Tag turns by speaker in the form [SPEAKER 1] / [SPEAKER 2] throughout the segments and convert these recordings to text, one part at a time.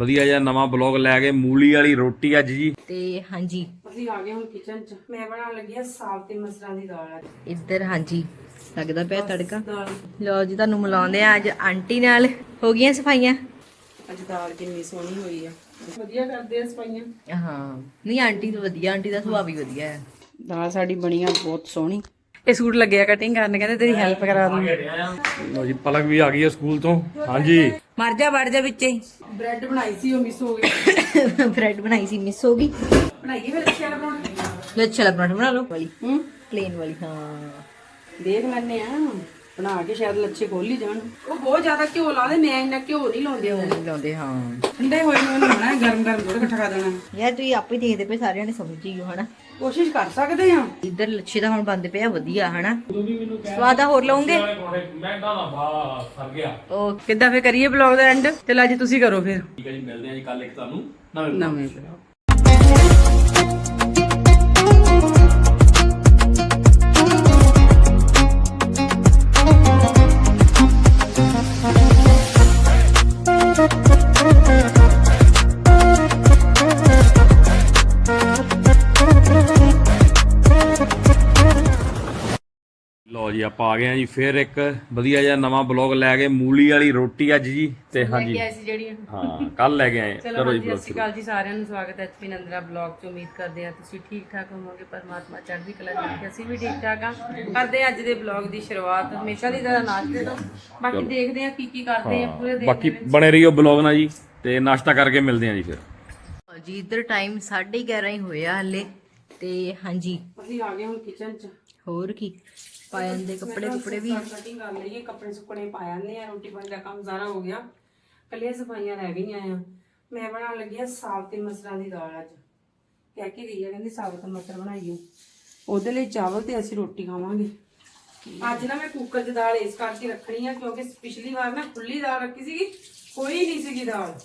[SPEAKER 1] ਵਧੀਆ ਜਿਹਾ ਨਵਾਂ ਬਲੌਗ ਲੈ ਕੇ ਮੂਲੀ ਵਾਲੀ ਰੋਟੀ ਅੱਜ ਜੀ।
[SPEAKER 2] ਤੇ ਹਾਂਜੀ।
[SPEAKER 3] ਅਸੀਂ ਆ ਗਏ ਹੁਣ ਕਿਚਨ 'ਚ। ਮੈਂ ਬਣਾਉਣ ਲੱਗੀ ਆ ਸਾਗ ਤੇ ਮਸਰਾਂ ਦੀ ਦਾਲ ਅੱਜ।
[SPEAKER 2] ਇੱਧਰ ਹਾਂਜੀ ਲੱਗਦਾ ਪਿਆ ਤੜਕਾ। ਲਓ ਜੀ ਤੁਹਾਨੂੰ ਮਿਲਾਉਂਦੇ ਆ ਅੱਜ ਆਂਟੀ ਨਾਲ। ਹੋ ਗਈਆਂ ਸਫਾਈਆਂ?
[SPEAKER 3] ਅੱਜ ਦਾਲ ਕਿੰਨੀ ਸੋਹਣੀ ਹੋਈ ਆ। ਵਧੀਆ ਕਰਦੇ ਆ ਸਫਾਈਆਂ।
[SPEAKER 2] ਹਾਂ ਨਹੀਂ ਆਂਟੀ ਤਾਂ ਵਧੀਆ ਆਂਟੀ ਦਾ ਸੁਭਾਅ ਵੀ ਵਧੀਆ ਹੈ।
[SPEAKER 3] ਦਾਲ ਸਾਡੀ ਬਣੀ ਆ ਬਹੁਤ ਸੋਹਣੀ। ਇਹ ਸੂਟ ਲੱਗਿਆ ਕਟਿੰਗ ਕਰਨ ਕਹਿੰਦੇ ਤੇਰੀ ਹੈਲਪ ਕਰਾ ਦੂੰ
[SPEAKER 1] ਲੋ ਜੀ ਪਲਕ ਵੀ ਆ ਗਈ ਹੈ ਸਕੂਲ ਤੋਂ। ਹਾਂਜੀ।
[SPEAKER 3] ਮਰ ਜਾ ਵੜ ਜਾ ਵਿੱਚੇ। ਬ੍ਰੈਡ ਬਣਾਈ ਸੀ ਉਹ ਮਿਸ ਹੋ ਗਈ।
[SPEAKER 2] ਬ੍ਰੈਡ ਬਣਾਈ ਸੀ ਮਿਸ ਹੋ ਗਈ।
[SPEAKER 3] ਬਣਾਈਏ ਫਿਰ ਅੱਛਾ ਬਣਾਉਣਾ
[SPEAKER 2] ਲੱਛਾ ਲੱਗ ਪਰਾਂਠਾ ਬਣਾ ਲਓ। ਵਾਲੀ
[SPEAKER 3] ਹੂੰ?
[SPEAKER 2] ਪਲੇਨ ਵਾਲੀ ਹਾਂ।
[SPEAKER 3] ਦੇਖ ਲੈਨੇ ਆ। ਬਣਾ ਕੇ ਸ਼ਾਇਦ ਲੱਛੇ ਖੋਲ ਹੀ ਜਾਣ। ਉਹ ਬਹੁਤ ਜ਼ਿਆਦਾ ਘਿਓ ਲਾ ਦੇ ਮੈਂ ਇੰਨਾ ਘਿਓ ਨਹੀਂ ਲਾਉਂਦੇ। ਉਹ
[SPEAKER 2] ਨਹੀਂ ਲਾਉਂਦੇ ਹਾਂ।
[SPEAKER 3] ਠੰਡੇ ਹੋਏ ਨੂੰ ਇਹਨੂੰ ਹੋਣਾ ਗਰਮ ਗਰਮ ਥੋੜਾ ਇਕੱਠਾ ਕਰ ਦੇਣਾ।
[SPEAKER 2] ਯਾਰ ਤੁਸੀਂ ਆਪੇ ਦੇਖਦੇ ਪਏ ਸਾਰਿਆਂ ਨੇ ਸਮਝ ਹੀ ਹੋ ਹਨਾ?
[SPEAKER 3] ਕੋਸ਼ਿਸ਼ ਕਰ ਸਕਦੇ ਆ
[SPEAKER 2] ਇੱਧਰ ਲੱਛੇ ਦਾ ਹੁਣ ਬੰਦ ਪਿਆ ਵਧੀਆ ਹਨਾ? ਸਵਾਦਾ ਹੋਰ ਲਾਉਂਗੇ?
[SPEAKER 1] ਮੈਂ ਤਾਂ ਬਾ ਸਰ ਗਿਆ
[SPEAKER 2] ਉਹ
[SPEAKER 3] ਕਿੱਦਾਂ ਫੇ ਕਰੀਏ ਬਲੌਗ ਦਾ ਐਂਡ ਚਲ ਅੱਜ ਤੁਸੀਂ ਕਰੋ ਫਿਰ।
[SPEAKER 1] ਠੀਕ ਹੈ ਜੀ ਮਿਲਦੇ ਹਾਂ ਜੀ ਕੱਲ ਇੱਕ ਤੁਹਾਨੂੰ ਨਵੇਂ
[SPEAKER 3] ਨਵੇਂ
[SPEAKER 1] ਆ ਗਏ ਹਾਂ ਜੀ ਫਿਰ ਇੱਕ ਵਧੀਆ ਜਿਹਾ ਨਵਾਂ ਬਲੌਗ ਲੈ ਕੇ ਮੂਲੀ ਵਾਲੀ ਰੋਟੀ ਅੱਜ ਜੀ ਤੇ ਹਾਂਜੀ।
[SPEAKER 3] ਐਸੀ ਜਿਹੜੀ
[SPEAKER 1] ਹਾਂ ਕੱਲ ਲੈ ਕੇ ਆਏ
[SPEAKER 3] ਚਲੋ
[SPEAKER 1] ਜੀ
[SPEAKER 3] ਸਤਿ ਸ਼੍ਰੀ ਅਕਾਲ ਜੀ ਸਾਰਿਆਂ ਨੂੰ ਸਵਾਗਤ ਹੈ ਐਚਪੀ ਨੰਦਰਾ ਬਲੌਗ ਚ। ਉਮੀਦ ਕਰਦੇ ਹਾਂ ਤੁਸੀਂ ਠੀਕ ਠਾਕ ਹੋਵੋਗੇ ਪਰਮਾਤਮਾ ਚੜ੍ਹਦੀ ਕਲਾ ਰੱਖੇ ਅਸੀਂ ਵੀ ਠੀਕ ਠਾਕ ਆ ਕਰਦੇ ਅੱਜ ਦੇ ਬਲੌਗ ਦੀ ਸ਼ੁਰੂਆਤ ਹਮੇਸ਼ਾ ਦੀ ਤਰ੍ਹਾਂ ਨਾਸ਼ਤੇ ਤੋਂ। ਬਾਕੀ ਦੇਖਦੇ ਹਾਂ ਕੀ ਕੀ ਕਰਦੇ ਹਾਂ ਪੂਰੇ ਦਿਨ
[SPEAKER 1] ਬਾਕੀ ਬਣੇ ਰਹੀਓ ਬਲੌਗ ਨਾਲ ਜੀ ਤੇ ਨਾਸ਼ਤਾ ਕਰਕੇ ਮਿਲਦੇ ਹਾਂ ਜੀ ਫਿਰ।
[SPEAKER 2] ਜੀ ਇੱਧਰ ਟਾਈਮ 11:30 ਹੀ ਹੋਇਆ ਹਲੇ ਤੇ ਹਾਂਜੀ।
[SPEAKER 3] ਅਸੀਂ ਆ ਗਏ ਹੁਣ ਕਿਚਨ ਚ।
[SPEAKER 2] ਹੋਰ ਕੀ? ਪਾਇਆਂ ਦੇ ਕੱਪੜੇ ਕੁਪੜੇ ਵੀ।
[SPEAKER 3] ਕਟਿੰਗ ਕਰ ਲਈਏ ਕੱਪੜੇ ਸੁੱਕਣੇ ਪਾ ਜਾਂਦੇ ਆ ਰੋਟੀ ਪਾਣੀ ਦਾ ਕੰਮ ਸਾਰਾ ਹੋ ਗਿਆ। ਕੱਲੀਆਂ ਸਫਾਈਆਂ ਰਹਿ ਗਈਆਂ ਆ। ਮੈਂ ਬਣਾਉਣ ਲੱਗੀ ਆ ਸਾਗ ਤੇ ਮਸਰਾਂ ਦੀ ਦਾਲ ਅੱਜ। ਕਹਿ ਕੇ ਗਈ ਆ ਕਹਿੰਦੀ ਸਾਗ ਤੇ ਮਸਰ ਬਣਾਈਓ ਉਹਦੇ ਲਈ ਚਾਵਲ ਤੇ ਅਸੀਂ ਰੋਟੀ ਖਾਵਾਂਗੇ। ਅੱਜ ਨਾ ਮੈਂ ਕੁੱਕਰ 'ਚ ਦਾਲ ਇਸ ਕਰਕੇ ਰੱਖਣੀ ਆ ਕਿਉਂਕਿ ਪਿਛਲੀ ਵਾਰ ਨਾ ਖੁੱਲੀ ਦਾਲ ਰੱਖੀ ਸੀਗੀ ਕੋਈ ਨਹੀਂ ਸੀਗੀ ਦਾਲ।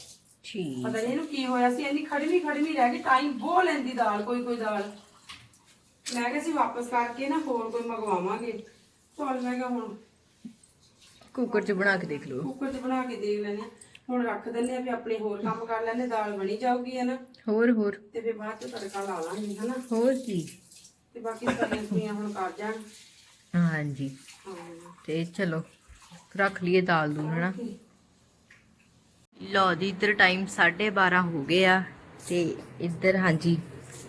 [SPEAKER 2] ਠੀਕ।
[SPEAKER 3] ਪਤਾ ਨਹੀਂ ਇਹਨੂੰ ਕੀ ਹੋਇਆ ਸੀ ਇੰਨੀ ਖੜਵੀ ਖੜਵੀ ਰਹਿ ਗਈ ਟਾਈਮ ਬਹੁਤ ਲੈਂਦੀ ਦਾਲ ਕੋਈ ਕੋਈ ਦਾਲ। ਮੈਂ ਕਿਹਾ ਸੀ ਵਾਪਸ ਕਰਕੇ ਨਾ ਹੋਰ ਕੋਈ ਮੰਗਵਾਵਾਂਗੇ। ਚਲ ਮੈਂ ਕਿਹਾ ਹੁਣ
[SPEAKER 2] ਕੁੱਕਰ 'ਚ ਬਣਾ ਕੇ ਦੇਖ ਲਓ।
[SPEAKER 3] ਕੁੱਕਰ 'ਚ ਬਣਾ ਕੇ ਦੇਖ ਲੈਣੇ ਹੁਣ ਰੱਖ ਦਿੰਦੇ ਆ ਵੀ ਆਪਣੇ ਹੋਰ ਕੰਮ ਕਰ ਲੈਣੇ ਦਾਲ ਬਣੀ ਜਾਊਗੀ ਹੈ ਨਾ?
[SPEAKER 2] ਹੋਰ ਹੋਰ।
[SPEAKER 3] ਤੇ ਫਿਰ ਬਾਅਦ 'ਚ ਤੜਕਾ ਲਾ ਲਾਂਗੇ ਹਨਾ
[SPEAKER 2] ਹੋਰ ਕੀ?
[SPEAKER 3] ਤੇ ਬਾਕੀ ਸਾਰੀਆਂ ਸੁਈਆਂ ਹੁਣ ਕਰ ਜਾਣ।
[SPEAKER 2] ਹਾਂਜੀ।
[SPEAKER 3] ਹਾਂ।
[SPEAKER 2] ਤੇ ਚਲੋ ਰੱਖ ਲਈਏ ਦਾਲ ਦੂਲ ਹਨਾ ਲਓ ਜੀ ਇੱਧਰ ਟਾਈਮ 12:30 ਹੋ ਗਏ ਆ। ਤੇ ਇੱਧਰ ਹਾਂਜੀ।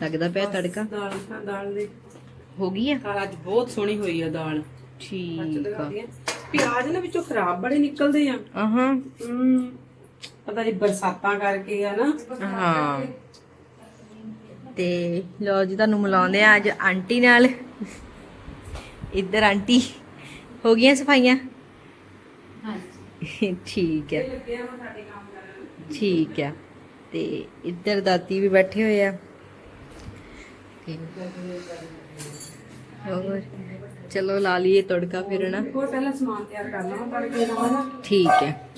[SPEAKER 2] ਲੱਗਦਾ ਪਿਆ ਤੜਕਾ?
[SPEAKER 3] ਦਾਲ ਦਾਲ ਦੇ।
[SPEAKER 2] ਹੋ ਗਈ ਆ?
[SPEAKER 3] ਅੱਜ ਬਹੁਤ ਸੋਹਣੀ ਹੋਈ ਆ ਦਾਲ।
[SPEAKER 2] ਠੀਕ ਆ।
[SPEAKER 3] ਪਿਆਜ਼ ਨਾ ਵਿੱਚੋਂ ਖਰਾਬ ਬੜੇ ਨਿਕਲਦੇ ਆ।
[SPEAKER 2] ਆਹਾਂ।
[SPEAKER 3] ਹਮ ਪਤਾ ਨਹੀਂ ਬਰਸਾਤਾਂ ਕਰਕੇ ਆ ਨਾ।
[SPEAKER 2] ਹਾਂ। ਤੇ ਲਓ ਜੀ ਤੁਹਾਨੂੰ ਮਿਲਾਉਂਦੇ ਆ ਅੱਜ ਆਂਟੀ ਨਾਲ। ਇੱਧਰ ਆਂਟੀ ਹੋ ਗਈਆਂ ਸਫਾਈਆਂ? ਹਾਂਜੀ। ਠੀਕ ਹੈ ਠੀਕ ਹੈ ਤੇ ਇੱਧਰ ਦਾਦੀ ਵੀ ਬੈਠੇ ਹੋਏ ਆ। ਹੋਰ ਚਲੋ ਲਾ ਲਈਏ ਤੜਕਾ ਫਿਰ ਨਾ
[SPEAKER 3] ਹੋਰ ਪਹਿਲਾਂ ਸਮਾਨ ਤਿਆਰ ਕਰ ਲਵਾਂ ਤੜਕੇ ਦਾ ਨਾ
[SPEAKER 2] ਠੀਕ ਹੈ।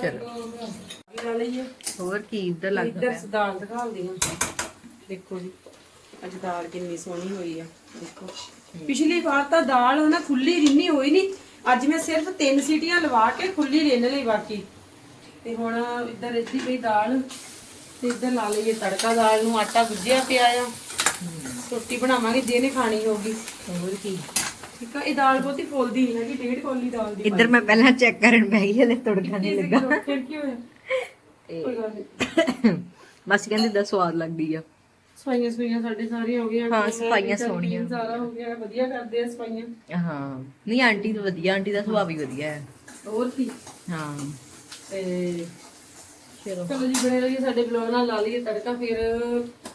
[SPEAKER 2] ਚਲੋ।
[SPEAKER 3] ਲਾ ਲਈਏ।
[SPEAKER 2] ਹੋਰ ਕੀ ਇੱਧਰ ਲੱਗ
[SPEAKER 3] ਇੱਧਰ ਦਾਲ ਦਿਖਾਉਂਦੀ ਹਾਂ ਦੇਖੋ ਜੀ ਅੱਜ ਦਾਲ ਕਿੰਨੀ ਸੋਹਣੀ ਹੋਈ ਆ। ਦੇਖੋ। ਪਿਛਲੀ ਵਾਰ ਤਾਂ ਦਾਲ ਨਾ ਖੁੱਲੀ ਰਿੰਨੀ ਹੋਈ ਨਹੀਂ ਅੱਜ ਮੈਂ ਸਿਰਫ ਤਿੰਨ ਸੀਟੀਆਂ ਲਵਾ ਕੇ ਖੁੱਲੀ ਰਿੰਨ ਲਈ ਬਾਕੀ। ਤੇ ਹੁਣ ਇੱਧਰ ਇੱਧੀ ਪਈ ਦਾਲ। ਤੇ ਇੱਧਰ ਲਾ ਲਈਏ ਤੜਕਾ ਦਾਲ ਨੂੰ ਆਟਾ ਗੁੱਝਿਆ ਪਿਆ ਆ। ਰੋਟੀ ਬਣਾਵਾਂਗੇ ਜਿਹਨੇ ਖਾਣੀ ਹੋਗੀ
[SPEAKER 2] ਹੋਰ ਕੀ?
[SPEAKER 3] ਠੀਕ ਆ ਇਹ ਦਾਲ ਬਹੁਤੀ ਫੁੱਲਦੀ ਨਹੀਂ ਹੈਗੀ ਡੇਢ ਕੌਲੀ ਦਾਲ ਦੀ
[SPEAKER 2] ਇੱਧਰ ਮੈਂ ਪਹਿਲਾਂ ਚੈੱਕ ਕਰਨ ਬੈ ਗਈ ਹਲੇ ਤੜਕਾ ਨਹੀਂ ਲੱਗਾ।
[SPEAKER 3] ਫਿਰ ਕੀ ਹੋਇਆ?
[SPEAKER 2] ਬਸ ਕਹਿੰਦੇ ਦਾ ਸਵਾਦ ਲੱਗਦੀ ਆ।
[SPEAKER 3] ਸਫਾਈਆਂ ਸਫਾਈਆਂ ਸਾਡੇ ਸਾਰੀਆਂ ਹੋ ਗਈਆਂ
[SPEAKER 2] ਹਾਂ, ਸਫਾਈਆਂ ਸੋਹਣੀਆਂ।
[SPEAKER 3] ਸਾਰਾ ਹੋ ਗਿਆ ਵਧੀਆ ਕਰਦੇ ਆ ਸਫਾਈਆਂ।
[SPEAKER 2] ਹਾਂ ਨਹੀਂ ਆਂਟੀ ਤਾਂ ਵਧੀਆ ਆਂਟੀ ਦਾ ਸੁਭਾਅ ਵੀ ਵਧੀਆ ਹੈ।
[SPEAKER 3] ਹੋਰ ਕੀ?
[SPEAKER 2] ਹਾਂ।
[SPEAKER 3] ਤੇ
[SPEAKER 2] ਚਲੋ।
[SPEAKER 3] ਚਲੋ ਜੀ ਬਣੇ ਰਹੀਏ ਸਾਡੇ ਬਲੌਗ ਨਾਲ ਲਾ ਲਈਏ ਤੜਕਾ ਫਿਰ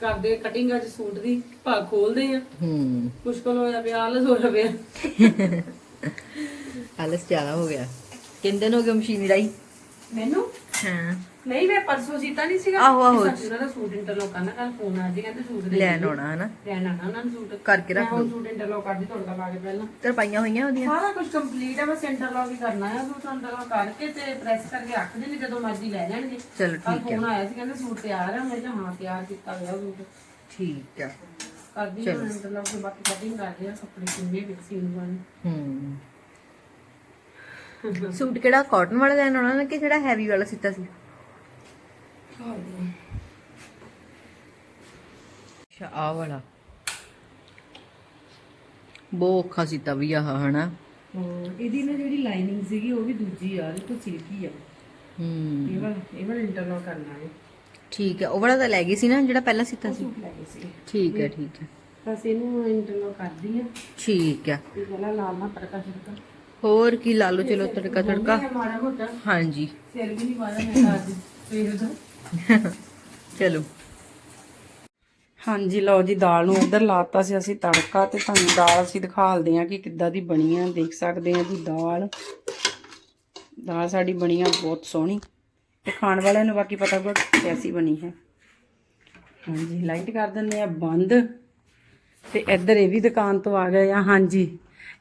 [SPEAKER 3] ਕਰਦੇ ਕਟਿੰਗ ਅੱਜ ਸੂਟ ਦੀ ਭਾਗ ਖੋਲਦੇ ਆ
[SPEAKER 2] ਹੂੰ।
[SPEAKER 3] ਮੁਸ਼ਕਲ ਹੋਇਆ ਪਿਆ ਆਲਸ ਪਿਆ।
[SPEAKER 2] ਆਲਸ ਜ਼ਿਆਦਾ ਹੋ ਗਿਆ। ਕਿੰਨੇ ਦਿਨ ਹੋ ਗਏ ਮਸ਼ੀਨ ਲਾਈ?
[SPEAKER 3] ਮੈਨੂੰ?
[SPEAKER 2] ਹਾਂ।
[SPEAKER 3] ਨਹੀਂ ਮੈਂ ਪਰਸੋਂ ਸੀਤਾ ਨਹੀਂ ਸੀਗਾ।
[SPEAKER 2] ਆਹੋ, ਆਹੋ।
[SPEAKER 3] ਸੱਚ ਉਹਨਾਂ ਦਾ ਸੂਟ ਇੰਟਰਲੋਕ ਕਰਨਾ ਕੱਲ ਫੋਨ ਆ ਜੀ ਕਹਿੰਦੇ ਸੂਟ ਦੇ
[SPEAKER 2] ਲੈਣ ਆਉਣਾ ਹਨਾ?
[SPEAKER 3] ਲੈਣ ਆਣਾ ਉਹਨਾਂ ਨੂੰ ਸੂਟ
[SPEAKER 2] ਕਰਕੇ ਰੱਖ
[SPEAKER 3] ਮੈਂ ਹੁਣ ਸੂਟ ਇੰਟਰਲੋਕ ਕਰਦੀ ਤੁਹਾਡਾ ਪਾ ਕੇ ਪਹਿਲਾਂ।
[SPEAKER 2] ਤਰਪਾਈਆਂ ਹੋਈਆਂ ਉਹਦੀਆਂ?
[SPEAKER 3] ਸਾਰਾ ਕੁਝ ਕੰਪਲੀਟ ਹੈ ਬਸ ਇੰਟਰਲੌਕ ਹੀ ਕਰਨਾ ਹੈ ਸੂਟ ਇੰਟਰਲੌਕ ਕਰਕੇ ਤੇ ਪ੍ਰੈਸ ਕਰਕੇ ਰੱਖ ਦੇਣੇ ਜਦੋਂ ਮਰਜ਼ੀ ਲੈ ਜਾਣਗੇ
[SPEAKER 2] ਚਲੋ
[SPEAKER 3] ਕੱਲ
[SPEAKER 2] ਠੀਕ ਹੈ
[SPEAKER 3] ਫੋਨ ਆਇਆ ਸੀ ਕਹਿੰਦੇ ਸੂਟ ਤਿਆਰ ਹੈ ਮੈਂ ਕਿਹਾ ਹਾਂ ਤਿਆਰ ਕੀਤਾ ਹੋਇਆ ਸੂਟ
[SPEAKER 2] ਠੀਕ ਆ।
[SPEAKER 3] ਕਰਦੀ ਹਾਂ ਇੰਟਰਲੌਕ ਤੇ ਬਾਕੀ ਕਟਿੰਗ ਕਰਦੇ ਆ ਕੱਪੜੇ ਕਿੰਨੇ ਵਿੱਚ ਸੀਨ ਬਣ
[SPEAKER 2] ਹੂੰ। ਸੂਟ ਕਿਹੜਾ ਕਾਟਨ ਵਾਲਾ ਲੈਣ ਆਉਣਾ ਨਾ ਕਿ ਜਿਹੜਾ ਹੈਵੀ ਵਾਲਾ ਸੀਤਾ ਸੀ? ਅੱਛਾ ਆ ਵਾਲਾ। ਬਹੁਤ ਔਖਾ ਸੀ ਤਵੀ ਆ ਹਨਾ?
[SPEAKER 3] ਇਹਦੀ ਨਾ ਜਿਹੜੀ ਲਾਈਨਿੰਗ ਸੀਗੀ ਉਹ ਵੀ ਦੂਜੀ ਆ ਦੇਖੋ ਸਿਲਕੀ ਆ।
[SPEAKER 2] ਹੂੰ।
[SPEAKER 3] ਇਹ ਵਾਲਾ ਇਹ ਵਾਲਾ ਇੰਟਰਨਲ ਕਰਨਾ ਹੈ।
[SPEAKER 2] ਠੀਕ ਹੈ ਉਹ ਵਾਲਾ ਤਾਂ ਲੈ ਗਈ ਸੀ ਨਾ ਜਿਹੜਾ ਪਹਿਲਾਂ ਸੀਤਾ ਸੀ?
[SPEAKER 3] ਸੂਟ ਲੈ ਗਏ ਸੀ।
[SPEAKER 2] ਠੀਕ ਹੈ ਠੀਕ ਹੈ।
[SPEAKER 3] ਬਸ ਇਹਨੂੰ ਇੰਟਰਨਲ ਕਰਦੀ ਆ
[SPEAKER 2] ਠੀਕ ਹੈ।
[SPEAKER 3] ਇਹ ਵਾਲਾ ਲਾਲ ਨਾ ਤੜਕਾ ਛਿੜਕਾ।
[SPEAKER 2] ਹੋਰ ਕੀ ਲਾ ਲਓ ਚਲੋ ਤੜਕਾ ਤੜਕਾ।
[SPEAKER 3] ਇਹ ਮਾੜਾ ਮੋਟਾ।
[SPEAKER 2] ਹਾਂਜੀ।
[SPEAKER 3] ਸਿਰ ਵੀ ਨਹੀਂ ਵਾਇਆ ਮੈਂ ਅੱਜ ਸਵੇਰ ਦਾ
[SPEAKER 2] ਚਲੋ।
[SPEAKER 3] ਹਾਂਜੀ, ਲਓ ਜੀ, ਦਾਲ ਨੂੰ ਇੱਧਰ ਲਾਤਾ ਸੀ ਅਸੀਂ ਤੜਕਾ ਤੇ ਤੁਹਾਨੂੰ ਦਾਲ ਅਸੀਂ ਦਿਖਾਲਦੇ ਆ ਕਿ ਕਿੱਦਾਂ ਦੀ ਬਣੀ ਆ। ਦੇਖ ਸਕਦੇ ਆ ਜੀ ਦਾਲ। ਦਾਲ ਸਾਡੀ ਬਣੀ ਆ ਬਹੁਤ ਸੋਹਣੀ ਤੇ ਖਾਣ ਵਾਲਿਆਂ ਨੂੰ ਬਾਕੀ ਪਤਾ ਗੁੱਟ ਕੈਸੀ ਬਣੀ ਹੈ। ਹਾਂਜੀ ਲਾਈਟ ਕਰ ਦਿੰਦੇ ਆ ਬੰਦ। ਤੇ ਇੱਧਰ ਇਹ ਵੀ ਦੁਕਾਨ ਤੋਂ ਆ ਗਏ ਆ। ਹਾਂਜੀ।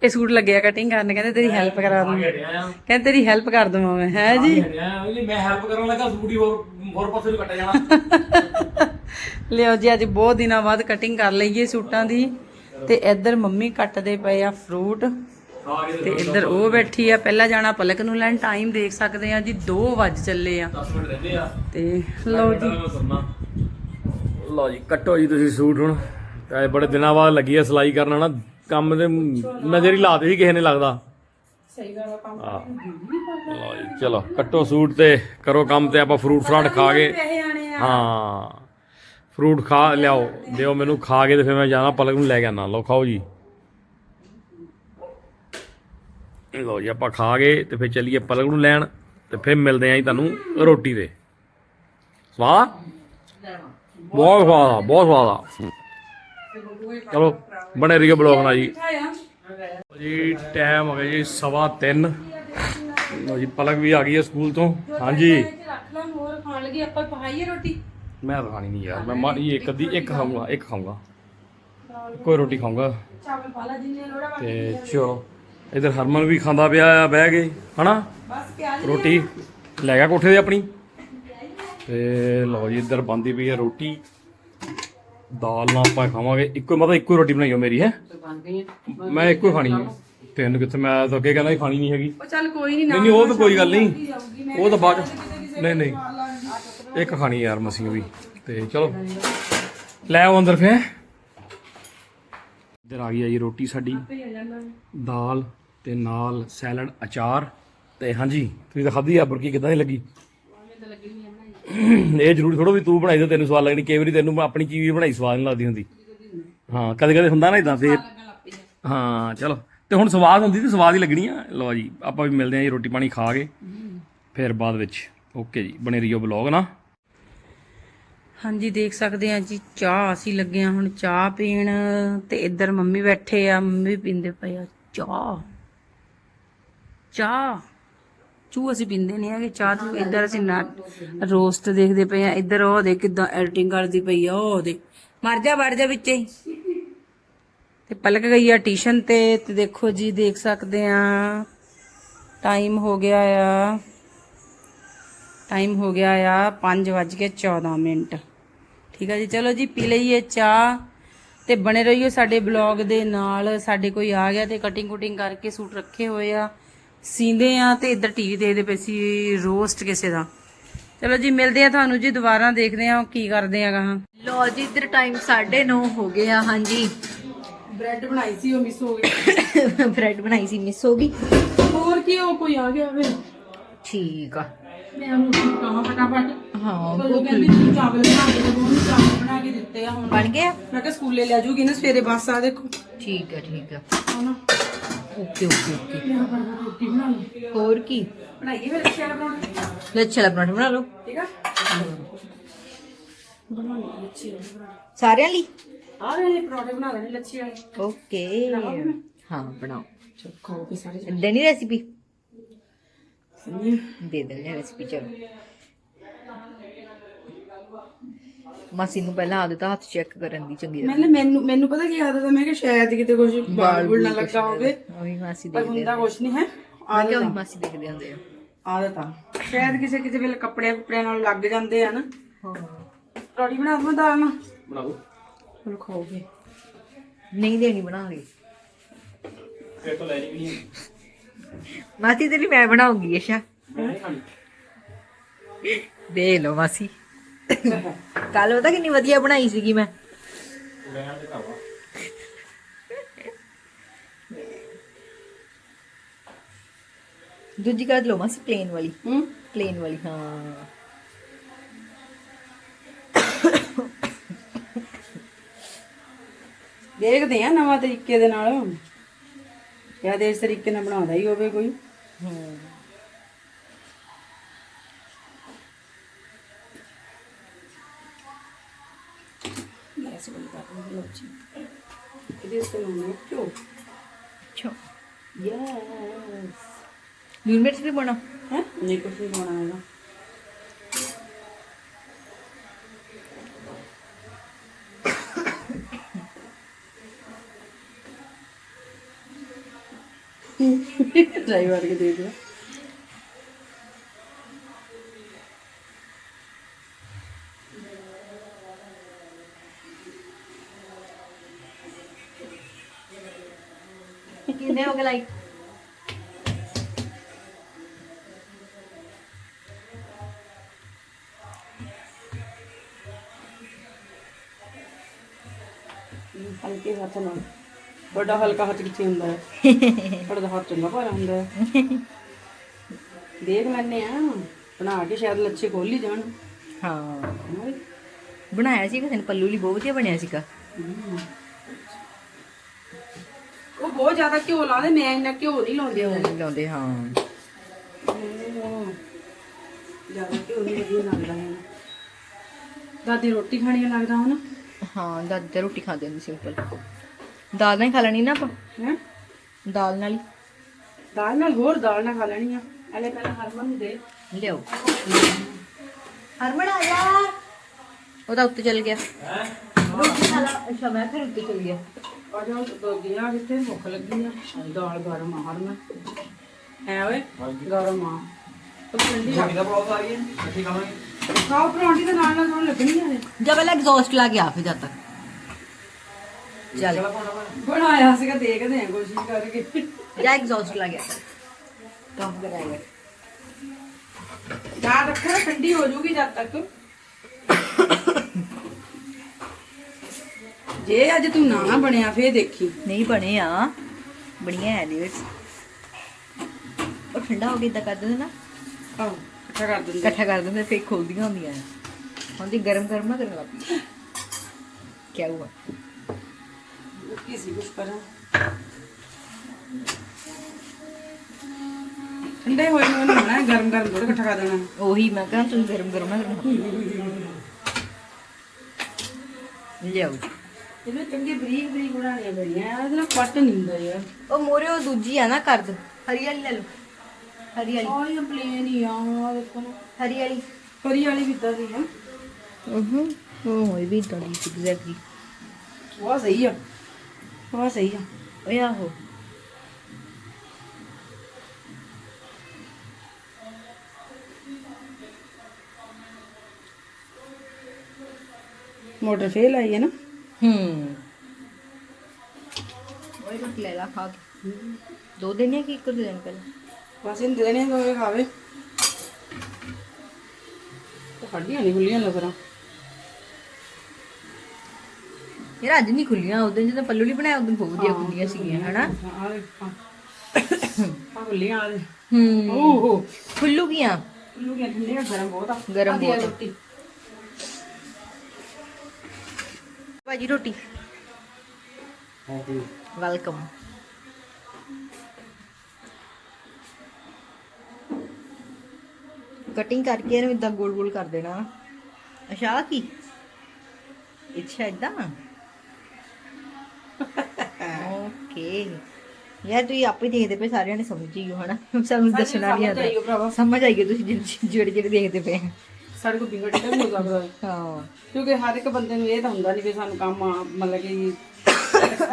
[SPEAKER 3] ਇਹ ਸੂਟ ਲੱਗਿਆ ਕਟਿੰਗ ਕਰਨ ਕਹਿੰਦੇ ਤੇਰੀ ਹੈਲਪ ਕਰਾ ਦੂੰ ਕਹਿੰਦੇ ਤੇਰੀ ਹੈਲਪ ਕਰ ਦਵਾਂ ਮੈਂ ਹੈ ਜੀ?
[SPEAKER 1] ਮੈਂ ਹੈਲਪ ਕਰਨ ਲੱਗਾ ਸੂਟ ਹੀ ਹੋਰ ਹੋਰ ਪਾਸੇ ਨੂੰ ਕੱਟਿਆ ਜਾਣਾ।
[SPEAKER 3] ਲਿਓ ਜੀ ਅੱਜ ਬਹੁਤ ਦਿਨਾਂ ਬਾਅਦ ਕਟਿੰਗ ਕਰ ਲਈਏ ਸੂਟਾਂ ਦੀ। ਤੇ ਇੱਧਰ ਮੰਮੀ ਕੱਟਦੇ ਪਏ ਆ ਫਰੂਟ ਤੇ ਇੱਧਰ ਉਹ ਬੈਠੀ ਆ ਪਹਿਲਾਂ ਜਾਣਾ ਪਲਕ ਨੂੰ ਲੈਣ ਟਾਈਮ ਦੇਖ ਸਕਦੇ ਆ ਜੀ 2 ਵਜ ਚੱਲੇ ਆ।
[SPEAKER 1] 10 ਮਿੰਟ ਰਹਿੰਦੇ ਆ।
[SPEAKER 3] ਤੇ ਲਓ ਜੀ।
[SPEAKER 1] ਲਓ ਜੀ ਕੱਟੋ ਜੀ ਤੁਸੀਂ ਸੂਟ ਹੁਣ। ਤੇ ਬੜੇ ਦਿਨਾਂ ਬਾਅਦ ਲੱਗੀ ਆ ਸਿਲਾਈ ਕਰਨ ਨਾ ਕੰਮ ਦੇ ਨਜ਼ਰ ਹੀ ਲਾਤੇ ਸੀ ਕਿਸੇ ਨੇ ਲੱਗਦਾ।
[SPEAKER 3] ਸਹੀ ਗੱਲ ਆ ਕੰਮ
[SPEAKER 1] ਹਾਂ ਲਓ ਜੀ ਚਲੋ ਕੱਟੋ ਸੂਟ ਤੇ ਕਰੋ ਕੰਮ ਤੇ ਆਪਾਂ ਫਰੂਟ ਫਰਾਟ ਖਾ ਕੇ।
[SPEAKER 3] ਪੈਸੇ ਆਣੇ ਆ।
[SPEAKER 1] ਹਾਂ ਫਰੂਟ ਖਾ ਲਿਆਓ ਦਿਓ ਮੈਨੂੰ ਖਾ ਕੇ ਤੇ ਫਿਰ ਮੈਂ ਜਾਣਾ ਪਲਕ ਨੂੰ ਲੈ ਕੇ ਆਣਾ ਲਓ ਖਾਓ ਜੀ। ਲਓ ਜੀ ਆਪਾਂ ਖਾ ਗਏ ਤੇ ਫਿਰ ਚੱਲੀਏ ਪਲਕ ਨੂੰ ਲੈਣ ਤੇ ਫਿਰ ਮਿਲਦੇ ਆਂ ਜੀ ਤੁਹਾਨੂੰ ਰੋਟੀ ਤੇ। ਸਵਾਦ? ਬਹੁਤ ਸਵਾਦ ਆ ਬਹੁਤ ਸਵਾਦ ਆ। ਚਲੋ। ਬਣੇ ਰਹੀਓ ਬਲੌਗ ਨਾਲ ਜੀ। ਜੀ ਟਾਈਮ ਹੋ ਗਿਆ ਜੀ ਸਵਾ ਤਿੰਨ। ਲਓ ਜੀ ਪਲਕ ਵੀ ਆ ਗਈ ਹੈ ਸਕੂਲ ਤੋਂ। ਹਾਂਜੀ।
[SPEAKER 3] ਰੱਖ ਲਾ ਹੋਰ ਖਾਣ ਲੱਗੀ ਆਪਾਂ ਪਹਾਈਏ ਰੋਟੀ।
[SPEAKER 1] ਮੈਂ ਤਾਂ ਖਾਣੀ ਨਹੀਂ ਯਾਰ ਮੈਂ ਮਾੜੀ ਇੱਕ ਅੱਧੀ ਇੱਕ ਖਾਊਂਗਾ ਇੱਕ ਖਾਊਂਗਾ। ਕੋਈ ਰੋਟੀ ਖਾਊਂਗਾ।
[SPEAKER 3] ਚਾਵਲ ਪਾ ਲਾ ਜਿੰਨੇ ਲੋੜਾ
[SPEAKER 1] ਤੇ ਚਲੋ ਇਧਰ ਹਰਮਨ ਵੀ ਖਾਂਦਾ ਪਿਆ ਆ ਬਹਿ ਕੇ ਹਨਾ? ਰੋਟੀ ਲੈ ਗਿਆ ਕੋਠੇ ਤੇ ਆਪਣੀ। ਤੇ ਲਓ ਜੀ ਇੱਧਰ ਬੰਦੀ ਪਈ ਹੈ ਰੋਟੀ। ਦਾਲ ਨਾਲ ਆਪਾਂ ਖਾਵਾਂਗੇ। ਇੱਕੋ ਮਤਲਬ ਇੱਕੋ ਰੋਟੀ ਬਣਾਈਓ ਮੇਰੀ ਹੈ?
[SPEAKER 3] ਬਣ ਗਈ ਆ।
[SPEAKER 1] ਮੈਂ ਇੱਕੋ ਹੀ ਖਾਣੀ ਹੈ ਤੈਨੂੰ ਕਿੱਥੇ ਮੈਂ ਤਾਂ ਅੱਗੇ ਕਹਿੰਦਾ ਸੀ ਖਾਣੀ ਨਹੀਂ ਹੈਗੀ।
[SPEAKER 3] ਉਹ ਚੱਲ ਕੋਈ ਨਹੀਂ
[SPEAKER 1] ਨਹੀਂ ਨਹੀਂ ਉਹ ਤਾਂ ਕੋਈ ਗੱਲ ਨਹੀਂ। ਉਹ ਤਾਂ ਬਾਅਦ ਚ- ਨਹੀਂ ਨਹੀਂ। ਇੱਕ ਖਾਣੀ ਯਾਰ ਮਸੀਂ ਵੀ। ਤੇ ਚਲੋ। ਲੈ ਆਓ ਅੰਦਰ ਫੇ ਇੱਧਰ ਆ ਗਈ ਆ ਜੀ ਰੋਟੀ ਸਾਡੀ। ਦਾਲ ਤੇ ਨਾਲ ਸੈਲਡ ਅਚਾਰ ਤੇ ਹਾਂਜੀ ਤੁਸੀਂ ਤਾਂ ਖਾਧੀ ਆ ਬੁਰਕੀ ਕਿਦਾਂ ਦੀ ਲੱਗੀ? ਇਹ ਜ਼ਰੂਰੀ ਥੋੜੋ ਵੀ ਤੂੰ ਬਣਾਈ ਤੇ ਤੈਨੂੰ ਸਵਾਦ ਲੱਗਣੀ। ਕਈ ਵਾਰੀ ਤੈਨੂੰ ਆਪਣੀ ਚੀਜ਼ ਵੀ ਬਣਾਈ, ਸਵਾਦ ਨਹੀਂ ਲੱਗਦੀ ਹੁੰਦੀ। ਹਾਂ, ਕਦੇ ਕਦੇ ਹੁੰਦਾ ਨਾ ਇਦਾਂ ਫੇਰ ਹਾਂ, ਚਲੋ। ਤੇ ਹੁਣ ਸਵਾਦ ਹੁੰਦੀ ਤੇ ਸਵਾਦ ਹੀ ਲੱਗਣੀ ਆ। ਲਓ ਜੀ, ਆਪਾਂ ਵੀ ਮਿਲਦੇ ਆਂ ਜੀ, ਰੋਟੀ ਪਾਣੀ ਖਾ ਕੇ। ਫਿਰ ਬਾਅਦ ਵਿੱਚ। ਓਕੇ ਜੀ, ਬਣੇ ਰਹੀਓ ਬਲੌਗ ਨਾ।
[SPEAKER 3] ਹਾਂਜੀ, ਦੇਖ ਸਕਦੇ ਆ ਜੀ, ਚਾਹ ਅਸੀਂ ਲੱਗੇ ਆ ਹੁਣ ਚਾਹ ਪੀਣ। ਤੇ ਇੱਧਰ ਮੰਮੀ ਬੈਠੇ ਆ, ਮੰਮੀ ਪੀਂਦੇ ਪਏ ਆ ਚਾਹ। ਚਾਹ। ਚੂ ਅਸੀਂ ਪੀਂਦੇ ਨਹੀਂ ਹੈਗੇ, ਚਾਹ ਤੇ ਇੱਧਰ ਅਸੀਂ ਨਾ ਰੋਸਟ ਦੇਖਦੇ ਪਏ ਆ, ਇੱਧਰ ਉਹ ਦੇ ਕਿਦਾਂ ਐਡੀਟਿੰਗ ਕਰਦੀ ਪਈ ਆ, ਉਹ ਦੇ ਮਰ ਜਾ, ਵੜ ਜਾ ਵਿੱਚੇ। ਹੀ ਤੇ ਪਲਕ ਗਈ ਆ ਟਿਊਸ਼ਨ ਤੇ ਤੇ ਦੇਖੋ ਜੀ, ਦੇਖ ਸਕਦੇ ਆ। ਟਾਈਮ ਹੋ ਗਿਆ ਆ। ਟਾਈਮ ਹੋ ਗਿਆ ਆ 5:14 ਮਿੰਟ। ਠੀਕ ਆ ਜੀ, ਚਲੋ ਜੀ, ਪੀ ਲਈਏ ਚਾਹ। ਤੇ ਬਣੇ ਰਹੀਓ ਸਾਡੇ ਬਲੌਗ ਦੇ ਨਾਲ। ਸਾਡੇ ਕੋਈ ਆ ਗਿਆ ਤੇ ਕਟਿੰਗ ਕੁਟਿੰਗ ਕਰਕੇ ਸੂਟ ਰੱਖੇ ਹੋਏ ਆ। ਸੀਂਦੇ ਆ ਤੇ ਇੱਧਰ ਟੀਵੀ ਦੇਖਦੇ ਪਏ ਸੀ ਰੋਸਟ ਕਿਸੇ ਦਾ। ਚਲੋ ਜੀ ਮਿਲਦੇ ਆ ਤੁਹਾਨੂੰ ਜੀ ਦੁਬਾਰਾ ਦੇਖਦੇ ਆ ਕੀ ਕਰਦੇ ਆ ਗਾਹਾਂ।
[SPEAKER 2] ਲੋ ਜੀ ਇੱਧਰ ਟਾਈਮ 9:30 ਹੋ ਗਿਆ ਹਾਂਜੀ।
[SPEAKER 3] ਬ੍ਰੈਡ ਬਣਾਈ ਸੀ ਉਹ ਮਿਸ ਹੋ ਗਈ।
[SPEAKER 2] ਬ੍ਰੈਡ ਬਣਾਈ ਸੀ ਮਿਸ ਹੋ ਗਈ।
[SPEAKER 3] ਹੋਰ ਕੀ ਉਹ ਕੋਈ ਆ ਗਿਆ ਵੇ?
[SPEAKER 2] ਠੀਕ ਆ।
[SPEAKER 3] ਮੈਂ ਉਹਨੂੰ ਕਹਾਂ ਫਟਾਫਟ?
[SPEAKER 2] ਹਾਂ
[SPEAKER 3] ਉਹ ਕਹਿੰਦੀ ਤੂੰ ਚਾਵਲ ਬਣਾ ਕੇ ਦੇ ਉਹਨੂੰ ਚਾਵਲ ਬਣਾ ਕੇ ਦਿੱਤੇ ਆ ਹੁਣ।
[SPEAKER 2] ਬਣ ਗਿਆ?
[SPEAKER 3] ਮੈਂ ਕਿਹਾ ਸਕੂਲੇ ਲੈ ਜਾਊਗੀ ਨਾ ਸਵੇਰੇ ਬੱਸ ਆ ਦੇਖੋ।
[SPEAKER 2] ਠੀਕ ਆ ਠੀਕ ਆ।
[SPEAKER 3] ਹਨਾ?
[SPEAKER 2] Okay okay okay. ਹੋਰ ਕੀ?
[SPEAKER 3] ਬਣਾਈਏ ਫਿਰ ਅੱਛਾ ਬਣਾਉਣਾ
[SPEAKER 2] ਲੱਛਾ ਵਾਲਾ ਪਰਾਂਠਾ ਬਣਾ ਲਓ।
[SPEAKER 3] ਠੀਕ ਆ? ਬਣਾ ਲਈ ਅੱਛੀ ਬਣਾ
[SPEAKER 2] ਸਾਰਿਆਂ ਲਈ?
[SPEAKER 3] ਆ ਰਹੇ ਨੇ ਪਰੌਂਠੇ ਬਣਾ ਲੈਣੇ ਲੱਛੀ ਵਾਲੇ।
[SPEAKER 2] ਓਕੇ। ਹਾਂ ਬਣਾਓ।
[SPEAKER 3] ਚਲ ਖਾਓ ਕੇ ਸਾਰੇ
[SPEAKER 2] ਦੇਣੀ ਰੈਸਿਪੀ
[SPEAKER 3] ਜਣੇ
[SPEAKER 2] ਦੇ ਦਿੰਦੇ ਰੈਸਿਪੀ ਚਲੋ। ਮਾਸੀ ਨੂੰ ਪਹਿਲਾਂ ਆਦਤ ਆ ਹੱਥ ਚੈੱਕ ਕਰਨ ਦੀ ਚੰਗੀ
[SPEAKER 3] ਮੈਨੂੰ ਮੈਨੂੰ ਮੈਨੂੰ ਪਤਾ ਕੀ ਆਦਤ ਹੈ ਮੈਂ ਕਿ ਸ਼ਾਇਦ ਕਿਤੇ ਕੁਝ ਬਾਲ ਬੁਲ ਨਾ ਲੱਗਾ ਹੋਵੇ।
[SPEAKER 2] ਉਹੀ ਮਾਸੀ
[SPEAKER 3] ਪਰ
[SPEAKER 2] ਦੇਖਦੇ
[SPEAKER 3] ਹੁੰਦਾ ਕੁਝ ਨਹੀਂ ਹੈ?
[SPEAKER 2] ਕਿਹਾ ਉਹੀ ਮਾਸੀ ਦੇਖਦੇ ਹੁੰਦੇ ਆ।
[SPEAKER 3] ਆਦਤ ਆ। ਸ਼ਾਇਦ ਕਿਸੇ ਕਿਸੇ ਵੇਲੇ ਕੱਪੜੇ ਕੁਪੜਿਆਂ ਨਾਲ ਲੱਗ ਜਾਂਦੇ ਆ ਨਾ।
[SPEAKER 2] ਹਾਂ।
[SPEAKER 3] ਰੋਟੀ ਬਣਾ ਦਵਾਂ ਦਾਲ ਨਾਲ?
[SPEAKER 1] ਬਣਾਓ।
[SPEAKER 3] ਚਲ ਖਾਓਗੇ
[SPEAKER 2] ਨਹੀਂ ਦੇਣੀ ਬਣਾ ਲਈ
[SPEAKER 1] ਫਿਰ ਤੋਂ ਲੈ ਲਈ ਵੀ
[SPEAKER 2] ਮਾਸੀ ਤੇਰੀ ਮੈਂ ਬਣਾਉਂਗੀ ਅੱਛਾ। ਦੇ ਲਓ ਮਾਸੀ। ਕੱਲ ਪਤਾ ਕਿੰਨੀ ਵਧੀਆ ਬਣਾਈ ਸੀਗੀ ਮੈਂ। ਦੂਜੀ ਕਰ ਲਓ ਮਸ ਪਲੇਨ ਵਾਲੀ।
[SPEAKER 3] ਹੂੰ।
[SPEAKER 2] ਪਲੇਨ ਵਾਲੀ ਹਾਂ।
[SPEAKER 3] ਦੇਖਦੇ ਆ ਨਵਾਂ ਤਰੀਕੇ ਦੇ ਨਾਲ। ਜਾਂ ਦੇ ਇਸ ਤਰੀਕੇ ਨਾਲ ਬਣਾਉਂਦਾ ਹੀ ਹੋਵੇ ਕੋਈ।
[SPEAKER 2] ਹੂੰ।
[SPEAKER 3] ਬੰਦ ਕਰ ਦਿੰਦੀ ਲੋ ਜੀ। ਇਹਦੇ ਉੱਤੇ ਲਾਉਣਾ ਕਿਉਂ
[SPEAKER 2] ਅੱਛਾ।
[SPEAKER 3] ਯੈਸ
[SPEAKER 2] ਲੂਣ ਮਿਰਚ ਵੀ ਪਾਉਣਾ?
[SPEAKER 3] ਹੈ? ਨਹੀਂ ਕੁਝ ਨਹੀਂ ਪਾਉਣਾ ਹੈਗਾ। ਟਰਾਈ ਮਾਰ ਕੇ ਦੇਖ ਲਓ
[SPEAKER 2] ਕਿੰਨੇ ਹੋ ਗਏ ਲਾਈਕ
[SPEAKER 3] ਹਲਕੇ ਹੱਥ ਨਾਲ। ਵੱਡਾ ਹਲਕਾ ਹੱਥ ਕਿੱਥੇ ਹੁੰਦਾ ਹੈ? ਤੁਹਾਡਾ ਹੱਥ ਚੰਗਾ ਭਾਰਾ ਹੁੰਦਾ ਹੈ। ਦੇਖ ਲੈਨੇ ਆ ਬਣਾ ਕੇ ਸ਼ਾਇਦ ਲੱਛੇ ਖੋਲ ਹੀ ਜਾਣ।
[SPEAKER 2] ਹਾਂ। ਬਣਾਇਆ ਸੀ ਕਿਸੇ ਨੇ ਪੱਲੂ ਲਈ ਬਹੁਤ ਵਧੀਆ ਬਣਿਆ ਸੀਗਾ।
[SPEAKER 3] ਬਹੁਤ ਜ਼ਿਆਦਾ ਘਿਓ ਲਾਉਂਦੇ ਮੈਂ ਇੰਨਾ ਘਿਓ ਨਹੀਂ ਲਾਉਂਦੀ। ਉਹ
[SPEAKER 2] ਲਾਉਂਦੇ ਹਾਂ।
[SPEAKER 3] ਜ਼ਿਆਦਾ ਘਿਓ ਨਹੀਂ ਵਧੀਆ ਲੱਗਦਾ ਹੈ ਦਾਦੀ ਰੋਟੀ ਖਾਣੀ ਲੱਗਦਾ ਹੁਣ?
[SPEAKER 2] ਹਾਂ ਦਾਦੀ ਤਾਂ ਰੋਟੀ ਖਾਂਦੇ ਹੁੰਦੇ ਸਿੰਪਲ ਦਾਲ ਨਾਲ ਹੀ ਖਾ ਲੈਣੀ ਨਾ ਆਪਾਂ?
[SPEAKER 3] ਹੈ?
[SPEAKER 2] ਦਾਲ ਨਾਲ ਹੀ।
[SPEAKER 3] ਦਾਲ ਨਾਲ ਹੋਰ ਦਾਲ ਨਾਲ ਖਾ ਲੈਣੀ ਆ। ਐਲੇ ਪਹਿਲਾਂ ਹਰਮਨ ਨੂੰ ਦੇ।
[SPEAKER 2] ਲਿਆਓ। ਹਰਮਨ ਆ ਜਾ। ਉਹਦਾ ਉੱਤੇ ਚਲ ਗਿਆ। ਰੋਟੀ ਖਾ ਲਾ। ਅੱਛਾ ਮੈਂ ਫਿਰ ਉੱਤੇ ਚਲ ਗਿਆ
[SPEAKER 3] ਆ ਜਾ ਗਿਆ ਕਿੱਥੇ? ਭੁੱਖ ਲੱਗੀ ਆ। ਦਾਲ ਗਰਮ ਆ ਹਰਮਨ ਹੈ ਓਏ ਗਰਮ ਆ। ਤੂੰ ਠੰਡੀ ਆ ਖਾਓ ਪਰੌਂਠੀ ਦੇ ਨਾਲ ਨਾਲ ਤੁਹਾਨੂੰ ਲੱਗਣੀ ਆ ਇਹ।
[SPEAKER 2] ਪਹਿਲਾਂ ਐਗਜ਼ੌਸਟ ਲਾ ਕੇ ਆ ਫਿਰ ਜਦ ਤੱਕ। ਚੱਲ।
[SPEAKER 3] ਬਣਾਇਆ ਸੀਗਾ ਦੇਖਦੇ ਆ ਕੋਸ਼ਿਸ਼ ਕਰਕੇ।
[SPEAKER 2] ਜਾ ਐਗਜ਼ੌਸਟ ਲਾ ਗਿਆ ਕੰਮ ਕਰਾਏਗਾ
[SPEAKER 3] ਯਾਦ ਰੱਖੋ ਠੰਡੀ ਹੋ ਜੂਗੀ ਜਦ ਤੱਕ। ਜੇ ਅੱਜ ਤੂੰ ਨਾ ਬਣਿਆ ਫੇਰ ਦੇਖੀ।
[SPEAKER 2] ਨਹੀਂ ਬਣੇ ਆ। ਬਣੀਆਂ ਹੈ ਦੇ ਵਿੱਚ। ਉਹ ਠੰਡਾ ਹੋ ਕੇ ਇਦਾਂ ਕਰ ਦਿੰਦੇ ਨਾ।
[SPEAKER 3] ਆਹ ਇਕੱਠਾ ਕਰ ਦਿੰਦੇ।
[SPEAKER 2] ਇਕੱਠਾ ਕਰ ਦਿੰਦੇ ਫੇਰ ਖੋਲਦੀਆਂ ਹੁੰਦੀਆਂ ਆ ਹੁਣ ਦੀ ਗਰਮ ਗਰਮ ਨਾ ਕਰਨ ਲੱਗ ਕੀ ਹੁਆ
[SPEAKER 3] ਕੀ ਸੀ ਕੁਛ ਕਰਾਂ। ਠੰਡੇ ਹੋਏ ਨੂੰ ਉਹਨੂੰ ਹੋਣਾ ਗਰਮ ਗਰਮ ਥੋੜਾ ਇਕੱਠਾ ਕਰ ਦੇਣਾ।
[SPEAKER 2] ਉਹੀ ਮੈਂ ਕਹਾਂ ਤੁਸੀਂ ਗਰਮ ਗਰਮ ਨਾ ਕਰਨਾ ਲਿਆਓ।
[SPEAKER 3] ਇਹਨੂੰ ਚੰਗੇ ਬਰੀਕ ਬਰੀਕ ਬਣਾਉਣੀਆਂ ਪੈਣੀਆਂ ਇਹਦੇ ਨਾਲ ਕੱਟ ਨਹੀਂ ਹੁੰਦਾ ਯਾਰ।
[SPEAKER 2] ਉਹ ਮੋਰੇ ਉਹ ਦੂਜੀ ਆ ਨਾ ਕਰ ਦੋ। ਹਰੀ ਵਾਲੀ ਲੈ ਲਓ। ਹਰੀ ਵਾਲੀ
[SPEAKER 3] ਆਹ ਇਹ ਪਲੇਨ ਹੀ ਆ ਦੇਖੋ ਨਾ।
[SPEAKER 2] ਹਰੀ ਵਾਲੀ
[SPEAKER 3] ਪਰੀ ਵਾਲੀ ਵੀ ਇਦਾਂ ਦੀ ਆ।
[SPEAKER 2] ਉਹ ਉਹ ਇਹ ਵੀ ਇਦਾਂ ਦੀ ਐਗਜ਼ੈਕਟਲੀ
[SPEAKER 3] ਉਹ ਸਹੀ ਆ। ਉਹ ਸਹੀ ਆ।
[SPEAKER 2] ਓਏ ਆਹੋ।
[SPEAKER 3] ਮੋਟਰ ਫੇਲ ਆਈ ਹੈ ਨਾ।
[SPEAKER 2] ਹੂੰ। ਓਏ ਰੋਟੀ ਲੈ ਲਾ ਖਾ ਕੇ। ਦੋ ਦਿਨ ਹੈ ਕਿ ਇੱਕ ਦਿਨ ਪਹਿਲਾਂ?
[SPEAKER 3] ਬਸ ਇਹਨੂੰ ਦੇ ਦੇਣੇ ਕੋਈ ਖਾਵੇ ਤਾਂ ਹੱਡੀਆਂ ਨਹੀਂ ਖੁੱਲੀਆਂ ਲੱਗ
[SPEAKER 2] ਯਾਰ ਅੱਜ ਨਹੀਂ ਖੁੱਲੀਆਂ ਉਦੋਂ ਜਦੋਂ ਪੱਲੂ ਲਈ ਬਣਾਇਆ ਉਦੋਂ ਬਹੁਤ ਵਧੀਆ ਖੁੱਲੀਆਂ ਸੀਗੀਆਂ ਹਨਾ?
[SPEAKER 3] ਆ ਖੁੱਲੀਆਂ ਆ ਦੇ
[SPEAKER 2] ਹੂੰ।
[SPEAKER 3] ਓਹੋ
[SPEAKER 2] ਖੁੱਲੂ ਗੀਆਂ
[SPEAKER 3] ਖੁੱਲੂ ਗਿਆ ਠੰਡੀਆਂ ਗਰਮ ਬਹੁਤ ਆ।
[SPEAKER 2] ਗਰਮ ਬਹੁਤ ਆ।
[SPEAKER 3] ਰੋਟੀ।
[SPEAKER 2] ਭਾਜੀ ਰੋਟੀ? ਵੈਲਕਮ ਕਟਿੰਗ ਕਰਕੇ ਇਹਨੂੰ ਇਦਾਂ ਗੋਲ ਗੋਲ ਕਰ ਦੇਣਾ। ਅੱਛਾ ਆਹ ਕੀ? ਅੱਛਾ ਇਦਾਂ ਓਕੇ ਯਾਰ ਤੁਸੀਂ ਆਪੇ ਦੇਖਦੇ ਪਏ ਸਾਰਿਆਂ ਨੇ ਸਮਝ ਹੀ ਹਨਾ ਸਾਨੂੰ ਦੱਸਣਾ ਨਹੀਂ
[SPEAKER 3] ਸਮਝ ਆਈ।
[SPEAKER 2] ਆਦਾ ਸਮਝ ਆਈਏ ਤੁਸੀਂ ਜਿਹੜੇ ਜਿਹੜੇ ਦੇਖਦੇ ਪਏ।
[SPEAKER 3] ਸਾਡੇ ਕੋਲ ਬਿਗੜ ਟਾਈਮ ਹੋ ਸਕਦਾ ਹੈ।
[SPEAKER 2] ਹਾਂ
[SPEAKER 3] ਕਿਉਂਕਿ ਹਰ ਇੱਕ ਬੰਦੇ ਨੂੰ ਇਹ ਤਾਂ ਹੁੰਦਾ ਨਹੀਂ ਵੀ ਸਾਨੂੰ ਕੰਮ ਆ ਮਤਲਬ ਕਿ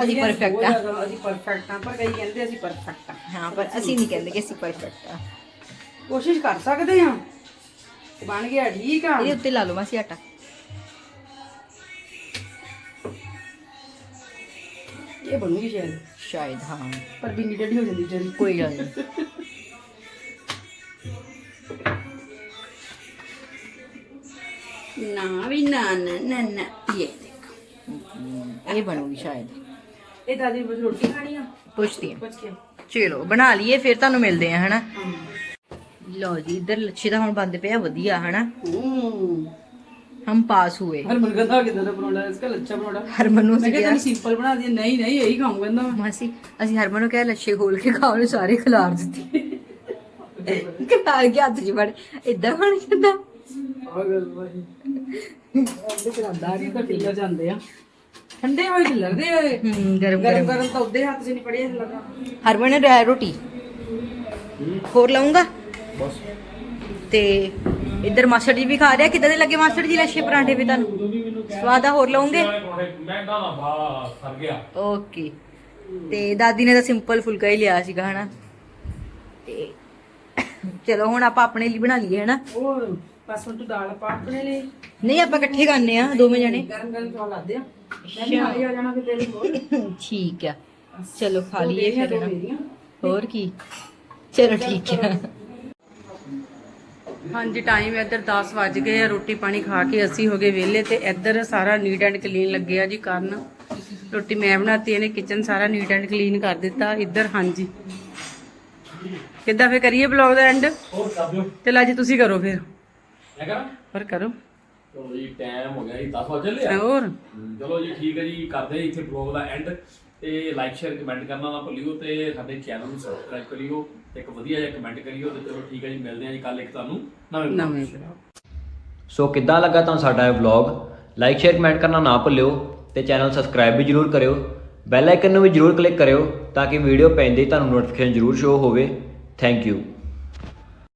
[SPEAKER 2] ਅਸੀਂ
[SPEAKER 3] ਬਹੁਤ
[SPEAKER 2] ਆ।
[SPEAKER 3] ਅਸੀਂ ਪਰਫੈਕਟ ਆ। ਪਰ ਕਈ ਕਹਿੰਦੇ ਅਸੀਂ ਪਰਫੈਕਟ ਆ।
[SPEAKER 2] ਹਾਂ ਪਰ ਅਸੀਂ ਨਹੀਂ ਕਹਿੰਦੇ ਕਿ ਅਸੀਂ ਪਰਫੈਕਟ ਆ।
[SPEAKER 3] ਕੋਸ਼ਿਸ਼ ਕਰ ਸਕਦੇ ਹਾਂ। ਬਣ ਗਿਆ ਠੀਕ ਆ।
[SPEAKER 2] ਇਹਦੇ ਉੱਤੇ ਲਾ ਲਓ ਮਾਸੀ ਆਟਾ।
[SPEAKER 3] ਇਹ ਬਣੂਗੀ ਸ਼ਾਇਦ।
[SPEAKER 2] ਸ਼ਾਇਦ ਹਾਂ।
[SPEAKER 3] ਪਰ ਬਿੰਗੀ ਡੱਡੀ ਹੋ ਜਾਂਦੀ ਜਿਹੜੀ
[SPEAKER 2] ਕੋਈ ਗੱਲ ਨਹੀਂ
[SPEAKER 3] ਨਾ ਵੀ ਨਾ ਨਾ ਨਾ ਨਾ ਇਹ ਦੇਖੋ
[SPEAKER 2] ਇਹ ਬਣੂਗੀ ਸ਼ਾਇਦ।
[SPEAKER 3] ਇਹ ਦਾਦੀ ਬਸ ਰੋਟੀ ਖਾਣੀ ਆ?
[SPEAKER 2] ਪੁੱਛਦੀ ਹਾਂ।
[SPEAKER 3] ਪੁੱਛ ਕੇ
[SPEAKER 2] ਚਲੋ ਬਣਾ ਲਈਏ ਫਿਰ ਤੁਹਾਨੂੰ ਮਿਲਦੇ ਆ ਹਨਾ? ਲਓ ਜੀ ਇਧਰ ਲੱਛੇ ਦਾ ਹੁਣ ਬੰਦ ਪਿਆ ਵਧੀਆ ਹਨਾ?
[SPEAKER 3] ਹੂੰ
[SPEAKER 2] ਹਮ ਪਾਸ हुए
[SPEAKER 3] ਹਰ ਮਨ ਕਹਿੰਦਾ ਕਿਦਾਂ ਦਾ ਪਰੌਂਠਾ ਇਸਕਾ ਲੱਛਾ ਪਰੌਂਠਾ।
[SPEAKER 2] ਹਰਮਨ ਨੂੰ
[SPEAKER 3] ਮੈਂ
[SPEAKER 2] ਅਸੀਂ
[SPEAKER 3] ਕਿਹਾ
[SPEAKER 2] ਕਿਹਾ
[SPEAKER 3] ਤੈਨੂੰ ਸਿੰਪਲ ਬਣਾ ਦਿਆ ਨਹੀਂ ਨਹੀਂ ਇਹੀ ਕਹਿੰਦਾ ਮੈਂ।
[SPEAKER 2] ਮਾਸੀ ਅਸੀਂ ਹਰਮਨ ਨੂੰ ਕਿਹਾ ਲੱਛੇ ਖੋਲ ਕੇ ਖਾਓ ਨੇ ਸਾਰੇ ਖਿਲਾਰ ਦਿੱਤੇ। ਖਿਲਾਰ ਕੇ ਹੱਥ 'ਚ ਫੜ ਇਦਾਂ ਬਣ ਜਾਂਦਾ?
[SPEAKER 3] ਅੱਧੇ ਕਰਾਂਦਾ ਨਹੀਂ ਤਾਂ ਟਿੱਲਰ ਜਾਂਦੇ ਆ ਠੰਡੇ ਹੋਏ ਟਿੱਲਰਦੇ ਹੋਏ
[SPEAKER 2] ਹੂੰ ਗਰਮ
[SPEAKER 3] ਗਰਮ। ਗਰਮ ਤਾਂ ਉਹਦੇ ਹੱਥ 'ਚ ਨਹੀਂ ਪੜਿਆ ਲੱਗਾ।
[SPEAKER 2] ਹਰਮਨ ਨੇ ਰਾਇ ਰੋਟੀ। ਹੋਰ ਲਾਉਂਗਾ
[SPEAKER 1] ਬਸ।
[SPEAKER 2] ਤੇ ਇੱਧਰ ਮਾਸਟਰ ਜੀ ਵੀ ਖਾ ਰਿਹਾ। ਕਿਦਾਂ ਦੇ ਲੱਗੇ ਮਾਸਟਰ ਜੀ ਲੱਛੇ ਪਰਾਂਠੇ ਵੀ ਤੁਹਾਨੂੰ? ਸਵਾਦ ਆ ਹੋਰ ਲਾਉਂਗੇ
[SPEAKER 1] ਮੈਂ ਨਾ ਬਾ ਸਰ ਗਿਆ।
[SPEAKER 2] ਓਕੇ। ਤੇ ਦਾਦੀ ਨੇ ਤਾਂ ਸਿੰਪਲ ਫੁਲਕਾ ਹੀ ਲਿਆ ਸੀਗਾ ਹਨਾ? ਤੇ ਚਲੋ ਹੁਣ ਆਪਾਂ ਆਪਣੇ ਲਈ ਬਣਾ ਲਈਏ ਹਨਾ?
[SPEAKER 3] ਬਸ ਹੁਣ ਤੂੰ ਦਾਲ ਪਾ ਆਪਣੇ ਲਈ।
[SPEAKER 2] ਨਹੀਂ ਆਪਾਂ ਇਕੱਠੇ ਖਾਣੇ ਆ ਦੋਵੇਂ ਜਣੇ।
[SPEAKER 3] ਗਰਮ ਗਰਮ ਚੌਲ ਲਾਦੇ ਆ ਮੈਂ ਵੀ ਆ ਜਾਣਾ ਕਿ ਤੇਰੇ ਕੋਲ।
[SPEAKER 2] ਠੀਕ ਆ। ਚਲੋ ਖਾ ਲਈਏ ਫਿਰ ਹੋਰ ਕੀ? ਚਲੋ ਠੀਕ ਆ।
[SPEAKER 3] ਹਾਂਜੀ ਟਾਈਮ ਇੱਧਰ 10 ਵੱਜ ਗਏ ਆ ਰੋਟੀ ਪਾਣੀ ਖਾ ਕੇ ਅਸੀਂ ਹੋ ਗਏ ਵਿਹਲੇ ਤੇ ਇੱਧਰ ਸਾਰਾ ਨੀਟ ਐਂਡ ਕਲੀਨ ਲੱਗਿਆ ਜੀ ਕਰਨ। ਰੋਟੀ ਮੈਂ ਬਣਾਤੀ ਇਹਨੇ ਕਿਚਨ ਸਾਰਾ ਨੀਟ ਐਂਡ ਕਲੀਨ ਕਰ ਦਿੱਤਾ। ਇੱਧਰ ਹਾਂਜੀ। ਕਿੱਦਾਂ ਫੇ ਕਰੀਏ ਬਲੌਗ ਦਾ ਐਂਡ
[SPEAKER 1] ਹੋਰ ਕਰ ਦਿਓ।
[SPEAKER 3] ਚਲ ਅੱਜ ਤੁਸੀਂ ਕਰੋ ਫਿਰ।
[SPEAKER 1] ਮੈਂ ਕਰਾਂ
[SPEAKER 3] ਪਰ ਕਰੋ।
[SPEAKER 1] ਚਲੋ ਜੀ ਟਾਈਮ ਹੋ ਗਿਆ ਜੀ 10 ਵਜੇ ਚੱਲੇ ਆ।
[SPEAKER 3] ਹੋਰ?
[SPEAKER 1] ਚਲੋ ਜੀ ਠੀਕ ਹੈ ਜੀ ਕਰਦੇ ਹਾਂ ਇੱਥੇ ਬਲੌਗ ਦਾ ਐਂਡ ਤੇ ਲਾਈਕ ਸ਼ੇਅਰ ਕਮੈਂਟ ਕਰਨਾ ਨਾ ਭੁੱਲਿਓ ਤੇ ਸਾਡੇ ਚੈਨਲ ਨੂੰ ਸਬਸਕ੍ਰਾਈਬ ਕਰਿਓ ਤੇ ਇੱਕ ਵਧੀਆ ਜਿਹਾ ਕਮੈਂਟ ਕਰਿਓ ਤੇ ਚਲੋ ਠੀਕ ਹੈ ਜੀ ਮਿਲਦੇ ਹਾਂ ਜੀ ਕੱਲ ਇੱਕ ਤੁਹਾਨੂੰ ਨਵੇਂ
[SPEAKER 3] ਨਵੇਂ ਬਲੌਗ
[SPEAKER 4] ਸੋ ਕਿੱਦਾਂ ਲੱਗਾ ਤੁਹਾਨੂੰ ਸਾਡਾ ਇਹ ਵਲੌਗ ਲਾਈਕ ਸ਼ੇਅਰ ਕਮੈਂਟ ਕਰਨਾ ਨਾ ਭੁੱਲਿਓ ਤੇ ਚੈਨਲ ਸਬਸਕ੍ਰਾਈਬ ਵੀ ਜਰੂਰ ਕਰਿਓ। ਬੈਲ ਆਈਕਨ ਨੂੰ ਵੀ ਜਰੂਰ ਕਲਿੱਕ ਕਰਿਓ ਤਾਂ ਕਿ ਵੀਡੀਓ ਪੈਂਦੇ ਹੀ ਤੁਹਾਨੂੰ ਨੋਟੀਫਿਕੇਸ਼ਨ ਜਰੂਰ ਸ਼ੋ ਹੋਵੇ। Thank you